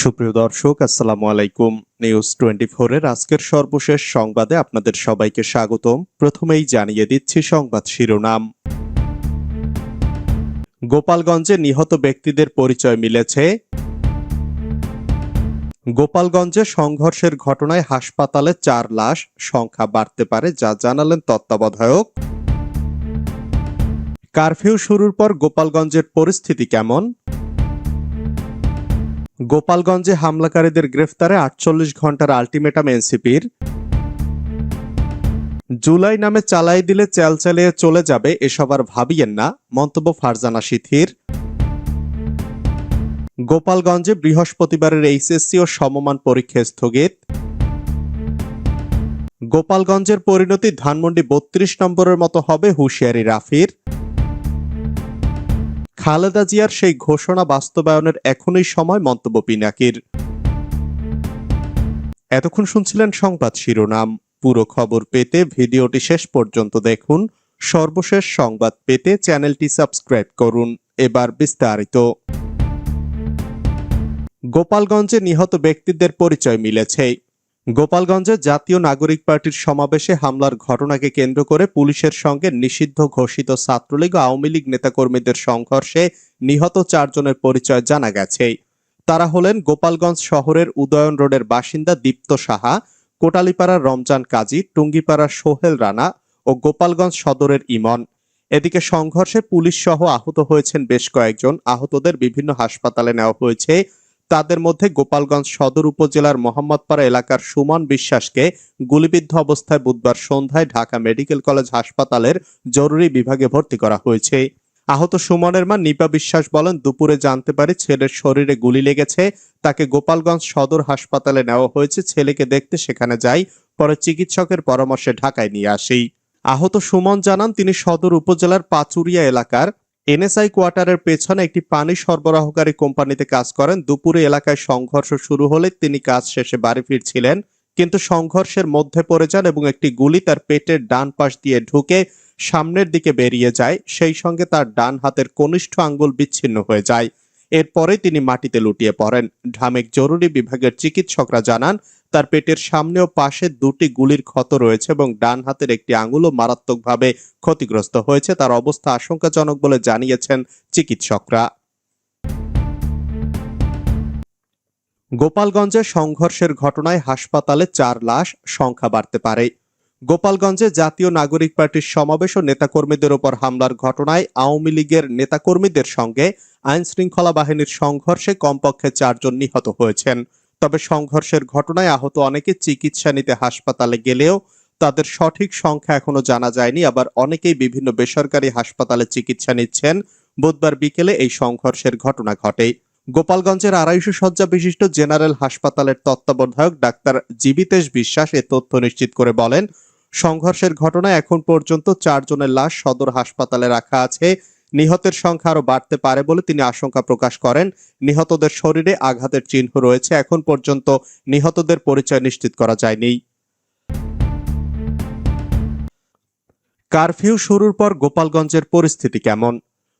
সুপ্রিয় দর্শক, আসসালামু আলাইকুম। নিউজ টোয়েন্টি এর আজকের সর্বশেষ সংবাদে আপনাদের সবাইকে স্বাগতম। প্রথমেই জানিয়ে দিচ্ছি সংবাদ শিরোনাম। গোপালগঞ্জে নিহত ব্যক্তিদের পরিচয় মিলেছে। গোপালগঞ্জে সংঘর্ষের ঘটনায় হাসপাতালে চার লাশ, সংখ্যা বাড়তে পারে যা জানালেন তত্ত্বাবধায়ক। কারফিউ শুরুর পর গোপালগঞ্জের পরিস্থিতি কেমন? গোপালগঞ্জে হামলাকারীদের গ্রেফতারে আটচল্লিশ ঘণ্টার আলটিমেটাম এনসিপির। জুলাই নামে চালাই দিলে চাল চালিয়ে চলে যাবে এসব আর ভাবিয়েন না, মন্তব্য ফারজানা সিথির। গোপালগঞ্জে বৃহস্পতিবারের এইচএসসি ও সমমান পরীক্ষা স্থগিত। গোপালগঞ্জের পরিণতি ধানমন্ডি বত্রিশ নম্বরের মতো হবে হুঁশিয়ারি রাফির। খালেদা জিয়ার সেই ঘোষণা বাস্তবায়নের এখনই সময়, মন্তব্য পিনাকির। এতক্ষণ শুনছিলেন সংবাদ শিরোনাম। পুরো খবর পেতে ভিডিওটি শেষ পর্যন্ত দেখুন। সর্বশেষ সংবাদ পেতে চ্যানেলটি সাবস্ক্রাইব করুন। এবার বিস্তারিত। গোপালগঞ্জে নিহত ব্যক্তিদের পরিচয় মিলেছে। গোপালগঞ্জে জাতীয় নাগরিক পার্টির সমাবেশে হামলার ঘটনাকে কেন্দ্র করে পুলিশের সঙ্গে নিষিদ্ধ ঘোষিত ছাত্রলীগ ও আওয়ামী লীগ নেতাকর্মীদের সংঘর্ষে নিহত চারজনের পরিচয় জানা গেছে। তারা হলেন গোপালগঞ্জ শহরের উদয়ন রোডের বাসিন্দা দীপ্ত সাহা কোটালীপাড়ার রমজান কাজী টুঙ্গিপাড়ার সোহেল রানা ও গোপালগঞ্জ সদরের ইমন। এদিকে সংঘর্ষে পুলিশ সহ আহত হয়েছেন বেশ কয়েকজন। আহতদের বিভিন্ন হাসপাতালে নেওয়া হয়েছে। তাদের মধ্যে গোপালগঞ্জ সদর উপজেলার মোহাম্মদপাড়া এলাকার সুমন বিশ্বাসকে গুলিবিদ্ধ অবস্থায় বুধবার সন্ধ্যায় ঢাকা মেডিকেল কলেজ হাসপাতালের জরুরি বিভাগে ভর্তি করা হয়েছে। আহত সুমনের মা নিপা বিশ্বাস বলেন, দুপুরে জানতে পারি ছেলের শরীরে গুলি লেগেছে, তাকে গোপালগঞ্জ সদর হাসপাতালে নেওয়া হয়েছে, ছেলেকে দেখতে সেখানে যাই, পরে চিকিৎসকের পরামর্শে ঢাকায় নিয়ে আসি। আহত সুমন জানান, তিনি সদর উপজেলার পাচুরিয়া এলাকার এনএসআই কোয়ার্টারের পেছনে একটি পানি সরবরাহকারী কোম্পানিতে কাজ করেন। দুপুরে এলাকায় সংঘর্ষ শুরু হলে তিনি কাজ শেষে বাড়ি ফিরছিলেন। কিন্তু সংঘর্ষের মধ্যে পড়ে যান এবং একটি গুলি তার পেটের ডান পাশ দিয়ে ঢুকে সামনের দিকে বেরিয়ে যায়। সেই সঙ্গে তার ডান হাতের কনিষ্ঠ আঙ্গুল বিচ্ছিন্ন হয়ে যায়। এরপরে তিনি মাটিতে লুটিয়ে পড়েন। ঢামেক জরুরি বিভাগের চিকিৎসকরা জানান তার পেটের সামনে ও পাশে দুটি গুলির ক্ষত রয়েছে এবং ডান হাতের একটি আঙুলও মারাত্মকভাবে ক্ষতিগ্রস্ত হয়েছে। তার অবস্থা আশঙ্কাজনক বলে জানিয়েছেন চিকিৎসকরা। গোপালগঞ্জে সংঘর্ষের ঘটনায় হাসপাতালে চার লাশ, সংখ্যা বাড়তে পারে। গোপালগঞ্জে জাতীয় নাগরিক পার্টির সমাবেশ ও নেতাকর্মীদের ওপর হামলার ঘটনায় আওয়ামী লীগের নেতাকর্মীদের সঙ্গে আইন শৃঙ্খলা বাহিনীর সংঘর্ষে কমপক্ষে চারজন নিহত হয়েছেন। তবে সংঘর্ষের ঘটনায় আহত অনেকে চিকিৎসা নিতে হাসপাতালে গেলেও তাদের সঠিক সংখ্যা এখনও জানা যায়নি। আবার অনেকেই বিভিন্ন বেসরকারি হাসপাতালে চিকিৎসা নিচ্ছেন। বুধবার বিকেলে এই সংঘর্ষের ঘটনা ঘটে। গোপালগঞ্জের আড়াইশো শয্যা বিশিষ্ট জেনারেল হাসপাতালের তত্ত্বাবধায়ক ডাক্তার জীবিতেশ বিশ্বাস এ তথ্য নিশ্চিত করে বলেন, সংঘর্ষের ঘটনায় এখন পর্যন্ত চারজনের লাশ সদর হাসপাতালে রাখা আছে। নিহতের সংখ্যা আরও বাড়তে পারে বলে তিনি আশঙ্কা প্রকাশ করেন। নিহতদের শরীরে আঘাতের চিহ্ন রয়েছে। এখন পর্যন্ত নিহতদের পরিচয় নিশ্চিত করা যায়নি। কারফিউ শুরুর পর গোপালগঞ্জের পরিস্থিতি কেমন?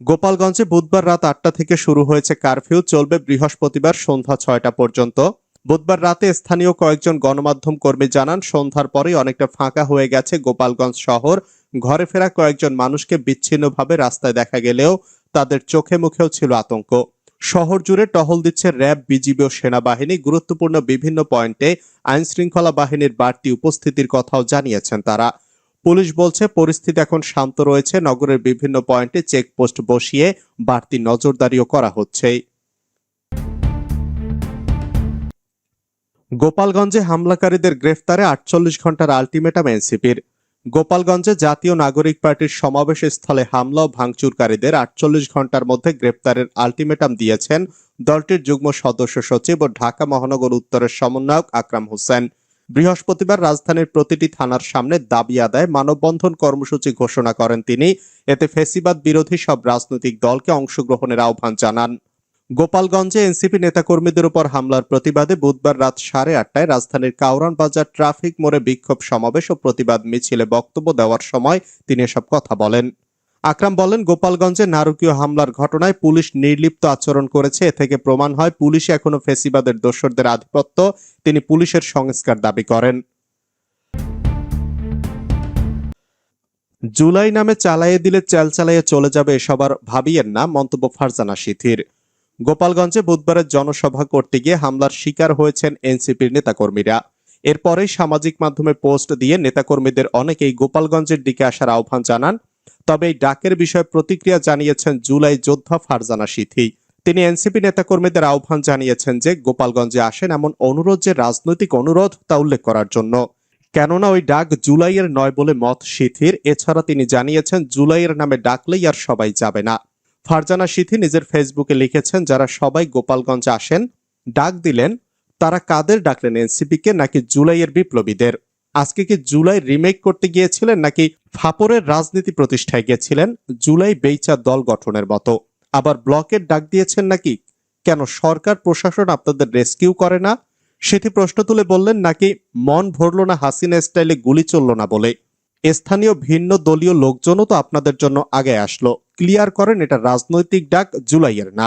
গোপালগঞ্জে বুধবার রাত আটটা থেকে শুরু হয়েছে কারফিউ। চলবে বৃহস্পতিবার সন্ধ্যা ছয়টা পর্যন্ত। বুধবার রাতে স্থানীয় কয়েকজন গণমাধ্যম কর্মী জানান, সন্ধ্যার পরেই অনেকটা ফাঁকা হয়ে গেছে গোপালগঞ্জ শহর। ঘরে ফেরা কয়েকজন মানুষকে বিচ্ছিন্নভাবে রাস্তায় দেখা গেলেও তাদের চোখে মুখেও ছিল আতঙ্ক। শহর জুড়ে টহল দিচ্ছে র্যাব, বিজিবি ও সেনাবাহিনী। গুরুত্বপূর্ণ বিভিন্ন পয়েন্টে আইন শৃঙ্খলা বাহিনীর বাড়তি উপস্থিতির কথাও জানিয়েছেন তারা। পুলিশ বলছে, পরিস্থিতি এখন শান্ত রয়েছে। নগরের বিভিন্ন পয়েন্টে চেকপোস্ট বসিয়ে বাড়তি নজরদারিও করা হচ্ছে। গোপালগঞ্জে হামলাকারীদের গ্রেফতারে আটচল্লিশ ঘণ্টার আলটিমেটাম এনসিপির। গোপালগঞ্জে জাতীয় নাগরিক পার্টির সমাবেশ স্থলে হামলা ও ভাঙচুরকারীদের আটচল্লিশ ঘণ্টার মধ্যে গ্রেপ্তারের আলটিমেটাম দিয়েছেন দলটির যুগ্ম সদস্য সচিব ও ঢাকা মহানগর উত্তরের সমন্বয়ক আকরাম হোসেন। বৃহস্পতিবার রাজধানীর প্রতিটি থানার সামনে দাবি আদায় মানববন্ধন কর্মসূচি ঘোষণা করেন তিনি। এতে ফেসিবাদ বিরোধী সব রাজনৈতিক দলকে অংশগ্রহণের আহ্বান জানান। গোপালগঞ্জে এনসিপি নেতাকর্মীদের উপর হামলার প্রতিবাদে বুধবার রাত সাড়ে আটটায় রাজধানীর কাউরান বাজার ট্রাফিক মোড়ে বিক্ষোভ সমাবেশ ও প্রতিবাদ মিছিলে বক্তব্য দেওয়ার সময় তিনি এসব কথা বলেন। আকরাম বলেন, গোপালগঞ্জে নারকীয় হামলার ঘটনায় পুলিশ নির্লিপ্ত আচরণ করেছে। এ থেকে প্রমাণ হয় পুলিশ এখনও ফেসিবাদের দোসরদের আধিপত্য। তিনি পুলিশের সংস্কার দাবি করেন। জুলাই নামে চালাইয়ে দিলে চাল চালাইয়ে চলে যাবে এসবার ভাবিয়েন না মন্তব্য ফারজানা সিথির। গোপালগঞ্জে বুধবারের জনসভা করতে গিয়ে হামলার শিকার হয়েছেন এনসিপির নেতাকর্মীরা। এরপরেই সামাজিক মাধ্যমে পোস্ট দিয়ে নেতাকর্মীদের অনেকেই গোপালগঞ্জের দিকে আসার আহ্বান জানান। তবে এই ডাকের বিষয়ে প্রতিক্রিয়া জানিয়েছেন জুলাই যোদ্ধা ফারজানা সিথি। তিনি এনসিপি নেতাকর্মীদের আহ্বান জানিয়েছেন যে গোপালগঞ্জে আসেন এমন অনুরোধ যে রাজনৈতিক অনুরোধ তা উল্লেখ করার জন্য। কেননা ওই ডাক জুলাইয়ের নয় বলে মত সিথির। এছাড়া তিনি জানিয়েছেন, জুলাইয়ের নামে ডাকলেই আর সবাই যাবে না। ফারজানা সিথি নিজের ফেসবুকে লিখেছেন, যারা সবাই গোপালগঞ্জ আসেন, ডাক দিলেন, তারা কাদের ডাকলেন, এনসিপিকে নাকি জুলাইয়ের বিপ্লবীদের? আজকে কি জুলাই রিমেক করতে গিয়েছিলেন, নাকি ফাপরের রাজনীতি প্রতিষ্ঠায় গিয়েছিলেন? জুলাই বেইচা দল গঠনের মতো। আবার ব্লকের ডাক দিয়েছেন নাকি? কেন সরকার, প্রশাসন আপনাদের রেস্কিউ করে না? সেটি প্রশ্ন তুলে বললেন, নাকি মন ভরল না হাসিনা স্টাইলে গুলি চলল না বলে? স্থানীয় ভিন্ন দলীয় লোকজনও তো আপনাদের জন্য আগে আসলো। ক্লিয়ার করেন, এটা রাজনৈতিক ডাক জুলাইয়ের না।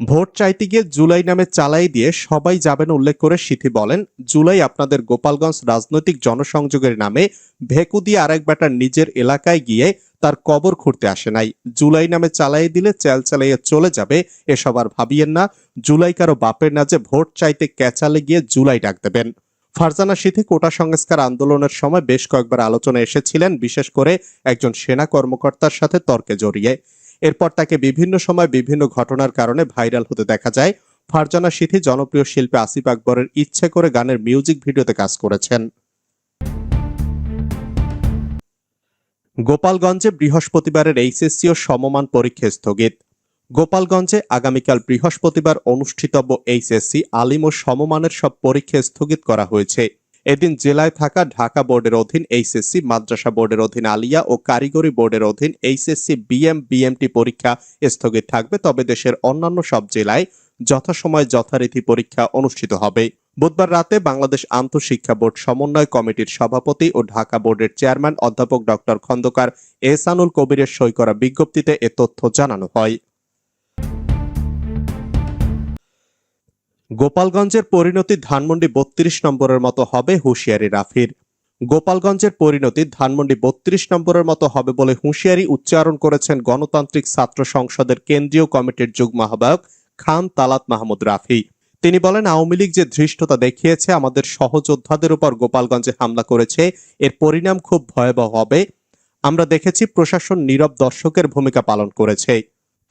ভোট চাইতে গিয়ে জুলাই নামে চালাই দিয়ে সবাই যাবেন উল্লেখ করে সিথি বলেন, জুলাই আপনাদের গোপালগঞ্জ রাজনৈতিক জনসংযোগের নামে ভেকু দিয়ে আরেক বেটার নিজের এলাকায় গিয়ে তার কবর খুঁড়তে আসে নাই। জুলাই নামে চালাই দিলে চেল চালাইয়ে চলে যাবে এসব আর ভাবিয়েন না। জুলাই কারও বাপের না যে ভোট চাইতে ক্যাচালে গিয়ে জুলাই ডাক দেবেন। ফারজানা সিথি কোটা সংস্কার আন্দোলনের সময় বেশ কয়েকবার আলোচনা এসেছিলেন, বিশেষ করে একজন সেনা কর্মকর্তার সাথে তর্কে জড়িয়ে। এরপর তাকে বিভিন্ন সময় বিভিন্ন ঘটনার কারণে ভাইরাল হতে দেখা যায়। ফারজানা সিথি জনপ্রিয় শিল্পী আসিফ আকবরের ইচ্ছে করে গানের মিউজিক ভিডিওতে কাজ করেছেন। গোপালগঞ্জে বৃহস্পতিবারের এইচএসসি ও সমমান পরীক্ষা স্থগিত। গোপালগঞ্জে আগামীকাল বৃহস্পতিবার অনুষ্ঠিতব্য এইচএসসি আলিম ও সমমানের সব পরীক্ষা স্থগিত করা হয়েছে। এদিন জেলায় থাকা ঢাকা বোর্ডের অধীন এইচএসসি, মাদ্রাসা বোর্ডের অধীন আলিয়া ও কারিগরি বোর্ডের অধীন এইচএসসি, বিএম, বিএমটি পরীক্ষা স্থগিত থাকবে। তবে দেশের অন্যান্য সব জেলায় যথাসময়ে যথারীতি পরীক্ষা অনুষ্ঠিত হবে। বুধবার রাতে বাংলাদেশ আন্তঃশিক্ষা বোর্ড সমন্বয় কমিটির সভাপতি ও ঢাকা বোর্ডের চেয়ারম্যান অধ্যাপক ডক্টর খন্দকার এহসানুল কবিরের সই করা বিজ্ঞপ্তিতে এ তথ্য জানানো হয়। গোপালগঞ্জের পরিণতি ধানমন্ডি বত্রিশ নম্বরের মতো হবে হুঁশিয়ারি রাফির। গোপালগঞ্জের পরিণতি ধানমন্ডি বত্রিশ নম্বরের মতো হবে বলে হুঁশিয়ারি উচ্চারণ করেছেন গণতান্ত্রিক ছাত্র সংসদের কেন্দ্রীয় কমিটির যুগ্ম আহ্বায়ক খান তালাত মাহমুদ রাফি। তিনি বলেন, আওয়ামী লীগ যে ধৃষ্টতা দেখিয়েছে, আমাদের সহযোদ্ধাদের উপর গোপালগঞ্জে হামলা করেছে, এর পরিণাম খুব ভয়াবহ হবে। আমরা দেখেছি প্রশাসন নীরব দর্শকের ভূমিকা পালন করেছে।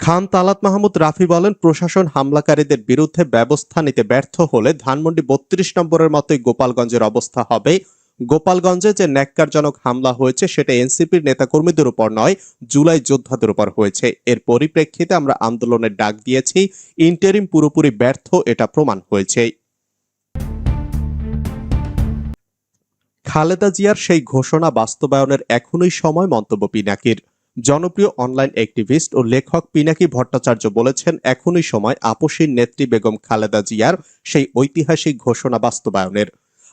খান তালাত মাহমুদ রাফি বলেন, প্রশাসন হামলাকারীদের বিরুদ্ধে ব্যবস্থা নিতে ব্যর্থ হলে ধানমন্ডি বত্রিশ নম্বরের মতোই গোপালগঞ্জের অবস্থা হবে। গোপালগঞ্জে যে ন্যাক্কারজনক হামলা হয়েছে, সেটা এনসিপির নেতাকর্মীদের উপর নয়, জুলাই যোদ্ধাদের উপর হয়েছে। এর পরিপ্রেক্ষিতে আমরা আন্দোলনের ডাক দিয়েছি, ইন্টারিম পুরোপুরি ব্যর্থ, এটা প্রমাণ হয়েছে। খালেদা জিয়ার সেই ঘোষণা বাস্তবায়নের এখনই সময়, মন্তব্য পিনাকির। জনপ্রিয় অনলাইন অ্যাক্টিভিস্ট ও লেখক পিনাকি ভট্টাচার্য বলেছেন, এখনই সময় আপসীর নেত্রী বেগম খালেদা জিয়ার সেই ঐতিহাসিক ঘোষণা বাস্তবায়নের।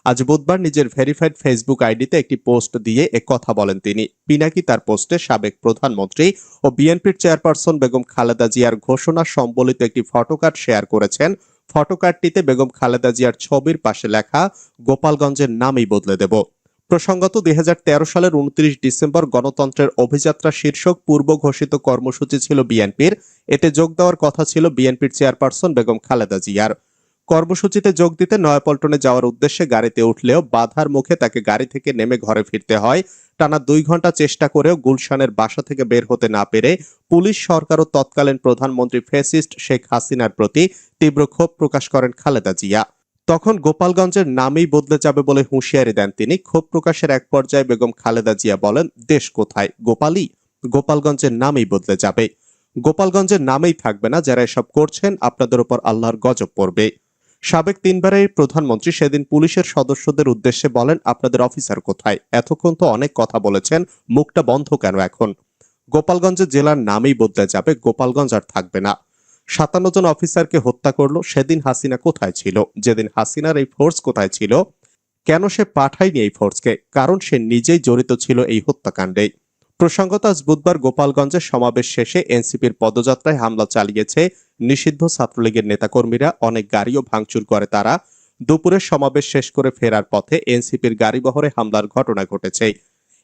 আজ বুধবার নিজের ভেরিফাইড ফেসবুক আইডিতে একটি পোস্ট দিয়ে এ কথা বলেন তিনি। পিনাকি তার পোস্টে সাবেক প্রধানমন্ত্রী ও বিএনপির চেয়ারপারসন বেগম খালেদা জিয়ার ঘোষণা সম্বলিত একটি ফটোকার্ড শেয়ার করেছেন। ফটোকার্ডটিতে বেগম খালেদা জিয়ার ছবির পাশে লেখা, গোপালগঞ্জের নামই বদলে দেব। প্রসঙ্গত দুই হাজার তেরো সালের উনত্রিশ ডিসেম্বর গণতন্ত্রের অভিযাত্রা শীর্ষক পূর্ব ঘোষিত কর্মসূচি ছিল বিএনপির। এতে যোগ দেওয়ার কথা ছিল বিএনপির চেয়ারপারসন বেগম খালেদা জিয়ার। কর্মসূচিতে যোগ দিতে নয়াপল্টনে যাওয়ার উদ্দেশ্যে গাড়িতে উঠলেও বাধার মুখে তাকে গাড়ি থেকে নেমে ঘরে ফিরতে হয়। টানা দুই ঘণ্টা চেষ্টা করেও গুলশানের বাসা থেকে বের হতে না পেরে পুলিশ, সরকার ও তৎকালীন প্রধানমন্ত্রী ফেসিস্ট শেখ হাসিনার প্রতি তীব্র ক্ষোভ প্রকাশ করেন খালেদা জিয়া। তখন গোপালগঞ্জের নামেই বদলে যাবে বলে হুঁশিয়ারি দেন তিনি। ক্ষোভ প্রকাশের এক পর্যায়ে বেগম খালেদা জিয়া বলেন, দেশ কোথায়? গোপালই গোপালগঞ্জের নামেই বদলে যাবে। গোপালগঞ্জের নামেই থাকবে না, যারা এসব করছেন, আপনাদের উপর আল্লাহর গজব পড়বে। সাবেক তিনবারের প্রধানমন্ত্রী সেদিন পুলিশের সদস্যদের উদ্দেশ্যে বলেন, আপনাদের অফিসার কোথায়? এতক্ষণ তো অনেক কথা বলেছেন, মুখটা বন্ধ কেন এখন? গোপালগঞ্জের জেলার নামেই বদলে যাবে, গোপালগঞ্জ আর থাকবে না। সাতান্ন জন অফিসারকে হত্যা করল, সেদিন হাসিনা কোথায় ছিল? যেদিন হাসিনার এই ফোর্স কোথায় ছিল? কেন সে পাঠায়নি এই ফোর্সকে কারণ সে নিজেই জড়িত ছিল এই হত্যাকাণ্ডে। প্রসঙ্গত, আজ বুধবার গোপালগঞ্জে সমাবেশ শেষে এনসিপির পদযাত্রায় হামলা চালিয়েছে নিষিদ্ধ ছাত্রলীগের নেতাকর্মীরা। অনেক গাড়িও ভাঙচুর করে তারা। দুপুরে সমাবেশ শেষ করে ফেরার পথে এনসিপির গাড়িবহরে হামলার ঘটনা ঘটেছে।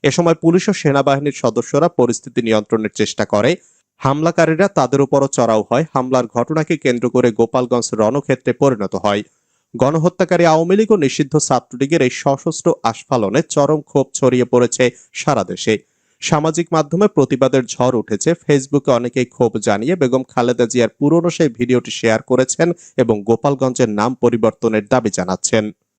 এ সময় পুলিশ ও সেনাবাহিনীর সদস্যরা পরিস্থিতি নিয়ন্ত্রণের চেষ্টা করে। হামলাকারীরা তাদের উপরও চড়াও হয়। হামলার ঘটনাকে কেন্দ্র করে গোপালগঞ্জ রণক্ষেত্রে পরিণত হয়। গণহত্যাকারী আওয়ামী লীগ ও নিষিদ্ধ ছাত্রলীগের এই সশস্ত্র আস্ফালনে চরম ক্ষোভ ছড়িয়ে পড়েছে সারা দেশে। সামাজিক মাধ্যমে প্রতিবাদের ঝড় উঠেছে। ফেসবুকে অনেকেই ক্ষোভ জানিয়ে বেগম খালেদা জিয়ার পুরনো সেই ভিডিওটি শেয়ার করেছেন এবং গোপালগঞ্জের নাম পরিবর্তনের দাবি জানাচ্ছেন।